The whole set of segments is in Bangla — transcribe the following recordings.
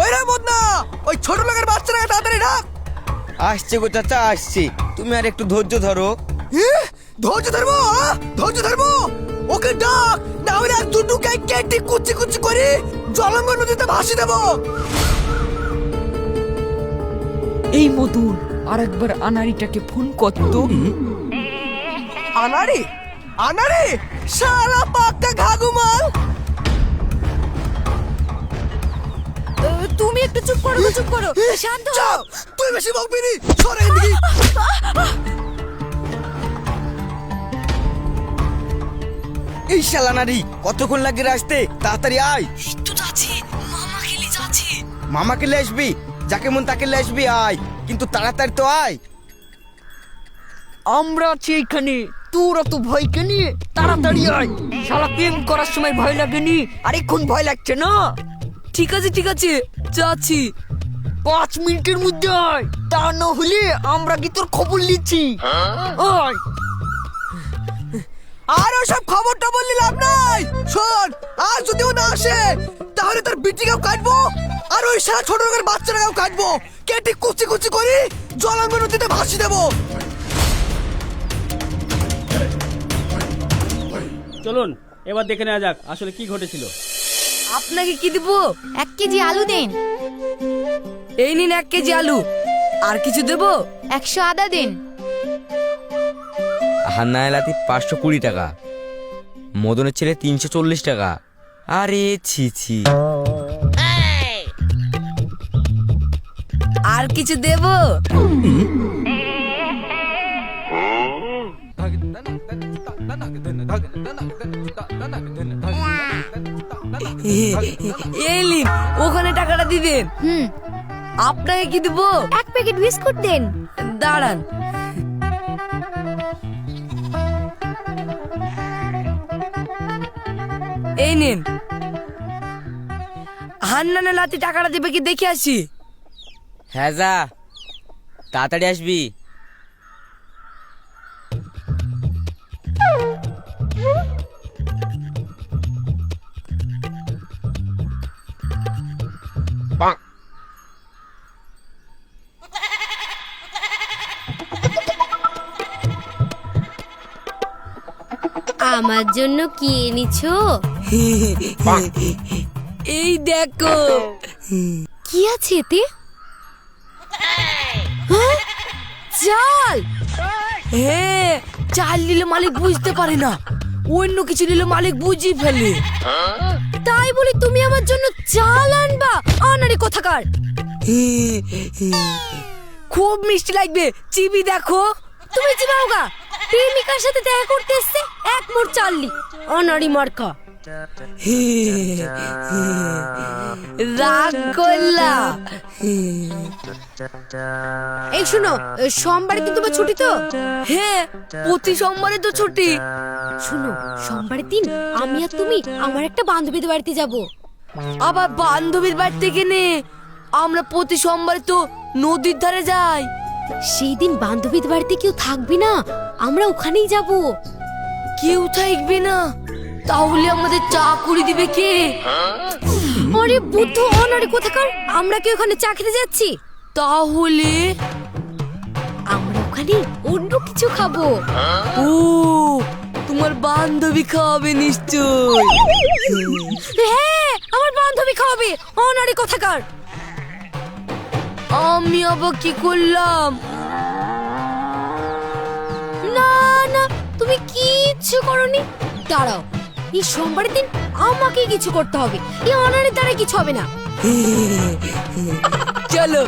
কই রে মদনা ওই ছোট লোকের বাচ্চাটাকে তাড়াতাড়ি ডাক আসছে গো চাচা আসছে। তুমি আর একটু ধৈর্য ধরো। ধৈর্য ধরবো ধৈর্য ধরবো? ওকে ডাক না হলে আর দুটু কেটে কুচি কুচি করে জলঙ্গ নদীতে ভাসি দেবো। এই মধুর আরেকবার আনারিটাকে ফোন করতো আনারে আনারে সারা পাক্কা ঘাগুমাল তুমি একটু চুপ করো চুপ করো। শান্ত হও। চাপ তুই বেশি বকবি নি। সরে এদিকে। এই শালা নারী কতক্ষণ লাগে আসতে তাড়াতাড়ি আয়। তো যাচ্ছি। মামা খেলে যাচ্ছি। মামাকে লে আসবি? যাকে মন তাকে লে আসবি আয়। কিন্তু তাড়াতাড়ি তো আয়। আমরা আছি এখানে তোর অত ভয় কেন? তাড়াতাড়ি আয়। শালা প্রেম করার সময় ভয় লাগেনি? আর এখন ভয় লাগছে না? ঠিক আছে ঠিক আছে যাচ্ছি। পাঁচ মিনিটের মধ্যে আয়। তা না হলে আমরা কি তোর খবর নিচ্ছি? আয়। আর ওসব খবরটা বললি লাভ নাই। শোন আর যদি ও না আসে তাহলে তার বিটিকেও কাটবো আর ওই সারা ছোট লোকের বাচ্চাটাকেও কাটবো। কেটে কুচি কুচি করে জলাঙ্গ নদীতে ভাসি দেবো। চলুন এবার দেখে নেওয়া যাক আসলে কি ঘটেছিল। আপনাকে কি দিব? এক কেজি আলু দিন। এই নিন এক কেজি আলু। আর কিছু দেবো? একশো আদা দিন। হান্না এলাতি পাঁচশো কুড়ি টাকা। মদনের ছেলে তিনশো চল্লিশ টাকা। আরে ছি ছি। আর কিছু দেবো? এলিন ওখানে টাকাটা দিবেন? হুম। আপনাকে কি দেবো? এক প্যাকেট বিস্কুট দিন। দাঁড়ান। এই নিন। হান্নানের লাতি টাকাটা দেবে কি দেখে আসি? হ্যাঁ যা তাড়াতাড়ি আসবি। আমার জন্য কি এনেছো? এই দেখো। কি আছে এতে? হ্যাঁ? চাল। হ্যাঁ চাল নিলে মালিক বুঝতে পারে না। অন্য কিছু নিলে মালিক বুঝিয়ে ফেলে। তাই বলে তুমি আমার জন্য চাল আনবা? আনারে কোথাকার? খুব মিষ্টি লাগবে। চিবি দেখো। তুমি চিবাওগা? প্রেমিকার সাথে দেখা করতে এসছে এক মোট চাললি অনারি মার্কা। রাগ করলা এই শোনো সোমবারে কিন্তু তোমার ছুটি তো? হ্যাঁ প্রতি সোমবারে তো ছুটি। শোনো সোমবারের দিন আমি আর তুমি আমার একটা বান্ধবীর বাড়িতে যাব। আবার বান্ধবীর বাড়ি থেকে নে আমরা প্রতি সোমবারে তো নদীর ধারে যাই। সেই দিন বান্ধবীর বাড়িতে কেউ থাকবে না আমরা ওখানেই যাব। কেউ থাকবে না তাহলে আমাদের চা করে দিবে কে? আরে বুদ্ধ অনারে কোথাকার? আমরা কি ওখানে চা খেতে যাচ্ছি? তাহলে আমরা ওখানে অন্য কিছু খাব। ও তোমার বান্ধবী খাওয়াবে নিশ্চয় হ্যাঁ আমার বান্ধবী খাওয়াবে অনারে কোথাকার। আমি আবার কি করলাম? না না তুমি কিচ্ছু করনি। দাঁড়াও এই সোমবারের দিন আমাকে কিছু করতে হবে। এই অনারের দ্বারা কিছু হবে না। চলো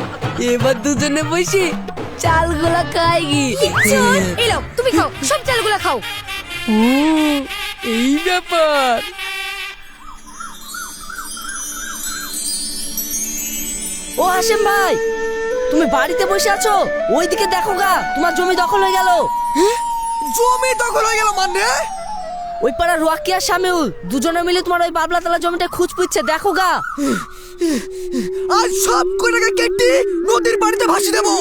এবার দুজনে বসে চালগুলা খাই গি। এলো তুমি খাও সব চালগুলা খাও। ও এই ব্যাপার। ও হাসেম ভাই তুমি বাড়িতে বসে আছো? ওইদিকে দেখো গা তোমার জমি দখল হয়ে গেল। জমি দখল হয়ে গেল মানে? ওই পাড়া রোয়াকি আর শামিউল, দুজনে মিলে তোমার ওই বাবলা তলা জমিটা খুঁজ পুচ্ছে দেখো গা। আর সব কটাকে কেটে নদীর পানিতে ভাসি দেবো।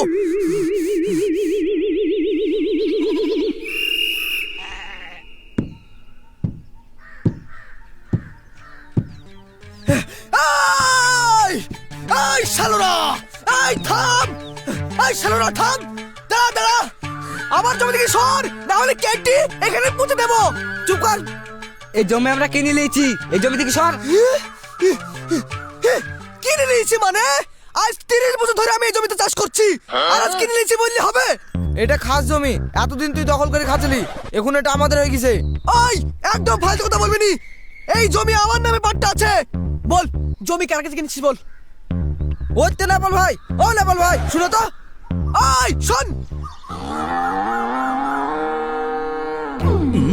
এই! শালোরা, এই থাম, এই শালোরা, থাম। দাঁড়া দাঁড়া। আমার জমি থেকে সর, না হলে কেটে এখানে পুঁতে দেবো। চুপ কর। এই জমি আমরা কিনে নিয়েছি। এই জমি থেকে সর। কিনে নিয়েছি মানে? আজ তিরিশ বছর ধরে আমি এই জমিতে চাষ করছি। আর আজ কিনে নিয়েছি বললে হবে? এটা খাস জমি। এতদিন তুই দখল করে খাচ্ছিলি। এখন এটা আমাদের হয়ে গেছে। ওই একদম ফালতু কথা বলবি নি। এই জমি আমার নামে পাট্টা আছে। বল জমি কার কাছে কিনেছিস বল? ওই তো নেপাল ভাই ও নেপাল ভাই শুনো তো। ওই শোন।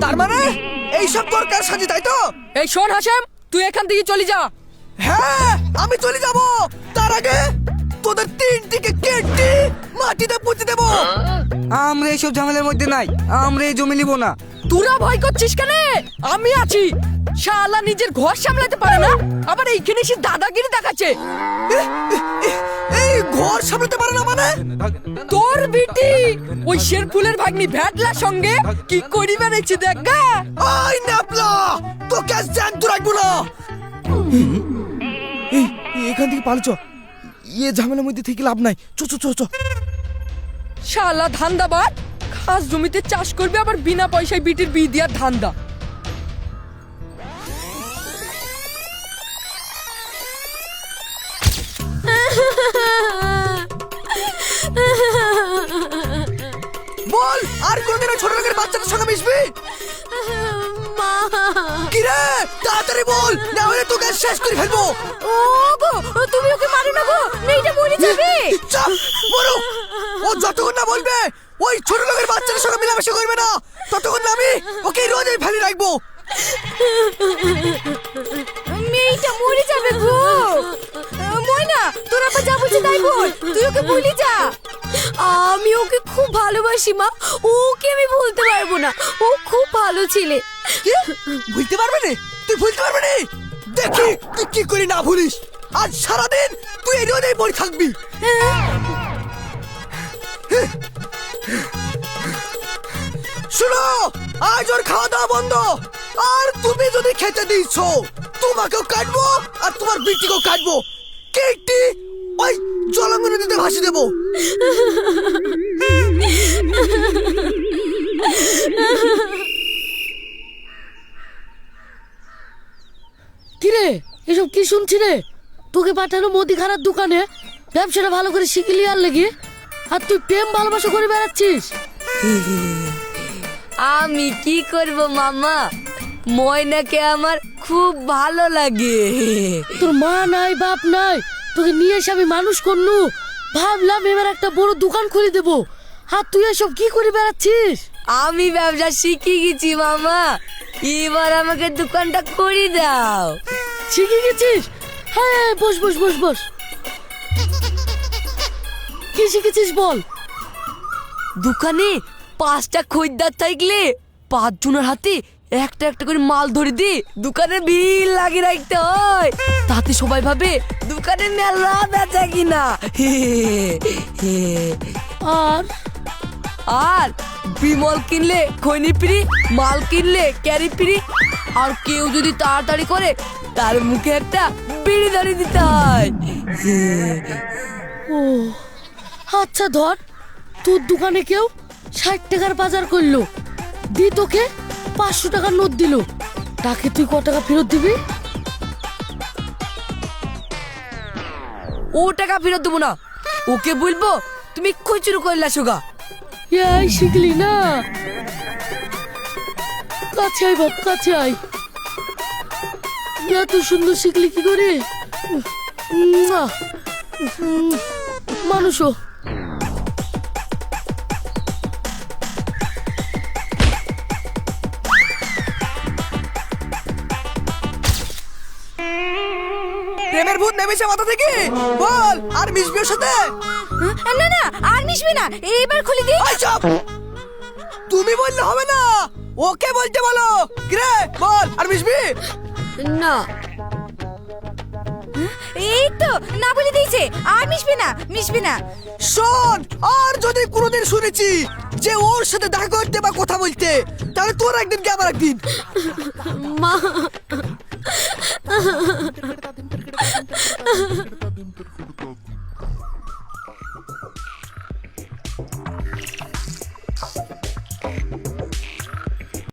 তার মানে? এইসব দরকার সাজি তাই তো? এই শোন হাসেম তুই এখান থেকে চলে যা। হ্যাঁ আমি চলে যাব। তার আগে তোদের তিনটিকে কেটে মাটিতে পুঁতে দেবো। আমরা এইসব ঝামেলার মধ্যে নাই আমরা এই জমি নিব না। তোরা ভয় করছিস কেন? আমি আছি। শালা নিজের ঘর সামলাতে পারে না। আবার এইখানে এসে দাদাগিরি দেখাচ্ছে। ঘর সামলাতে পারে না মানে? তোর বিটি ওই শেরফুলের ভাগ্নি সঙ্গে কি করি দেখ গা ওই ন্যাপলা তোকে আজ জ্যান্ত রাখব না। এই এখান থেকে পালচ ইয়ে ঝামেলার মধ্যে থেকে লাভ নাই। চো চো চো চো। শালা ধান্দাবাদ খাস জমিতে চাষ করবে আবার বিনা পয়সায় বিটির বি দেওয়ার ধান্দা। বল আর কোনদিন ওই ছোট লোকের বাচ্চাদের সঙ্গে মিশবি? মা। কি রে তাড়াতাড়ি বল না হলে তোকে শেষ করে ফেলব। ও গো তুমি ওকে মারো না গো মেয়েটা মরে যাবে। চাপ বলো ও যতক্ষণ না বলবে ওই ছোট লোকের বাচ্চাদের সঙ্গে মেলামেশা করবে না। ততক্ষণ আমি ওকে রোজই ফেলে রাখব। মেয়েটা মরে যাবে গো। ময়না তোর আপা যা বলছে তাই বল তুই ওকে বলি যা। আমি ওকে খুব ভালোবাসি, মা। ওকে আমি ভুলতে পারব না। ও খুব ভালো ছেলে। ভুলতে পারবে না? তুই ভুলতে পারবে না? দেখি তুই কি করে না ভুলিস। আজ সারাদিন তুই এই রোদেই পড়ে থাকবি। শুনো, আজ ওর খাওয়া দাওয়া বন্ধ। আর তুমি যদি খেতে দিচ্ছ, তোমাকেও কাটবো আর তোমার বিটিকেও কাটবো। কেকটি ওই জলাঙ্গ নদীতে ভাসি দেবো। কিরে এসব কি শুনছি রে তোকে পাঠানো মুদিখানার দোকানে ব্যবসাটা ভালো করে শিখলি আর লেগে? আর তুই প্রেম ভালোবাসা করে বেড়াচ্ছিস? আমি কি করব মামা? ময়নাকে আমার খুব ভালো লাগে। তোর মা নাই বাপ নাই তোকে নিয়ে এসে আমি মানুষ করলু। ভাবলাম এবার একটা বড় দোকান খুলে দেবো। আর তুই এসব কি করে বেড়াচ্ছিস? আমি ব্যবসা শিখে গেছি মামা। এবার আমাকে দোকানটা করে দাও। শিখে গেছিস? হ্যাঁ বস বস বস বস। কি শিখেছিস বল? দোকানে পাঁচটা খরিদ্দার থাকলে পাঁচজনের হাতে একটা একটা করে মাল ধরে দি দোকানে বিল লাগিয়ে রাখতে হয়। তাতে সবাই ভাবে দোকানে মেলা বেচা কিনা। আর আর বিমল কিনলে খৈনি ফ্রি মাল কিনলে ক্যারি ফ্রি আর কেউ যদি তাড়াতাড়ি করে, তার মুখে একটা বিড়ি ধরিয়ে দিতে হয়। ও আচ্ছা ধর, তোর দোকানে কেউ ষাট টাকার বাজার করল। দি তোকে পাঁচশো টাকার নোট দিল। তাকে তুই ক টাকা ফেরত দিবি? ও টাকা ফেরত দেবো না। ওকে বলব তুমি খুচরো করলা সুগা এই শিখলি না? কাছে আয় বাপ কাছে আয়। এত সুন্দর শিখলি কি করে? মানুষও। নেমেছে মাথা থেকে? বল আর মিশবি ওর সাথে? না না আর মিশবে না এইবার খুলে দি চুপ তুমি বললে হবে না। ওকে বলতে বলো। কিরে বল আর মিশবি? না। এই তো না বলে দিয়েছে আর মিশবে না মিশবে না। শোন আর যদি কোনোদিন শুনেছি যে ওর সাথে দেখা করতে বা কথা বলতে তাহলে তোর একদিন কি আমার একদিন? মা। దింపెడతా దింపెడతా దింపెడతా దింపెడతా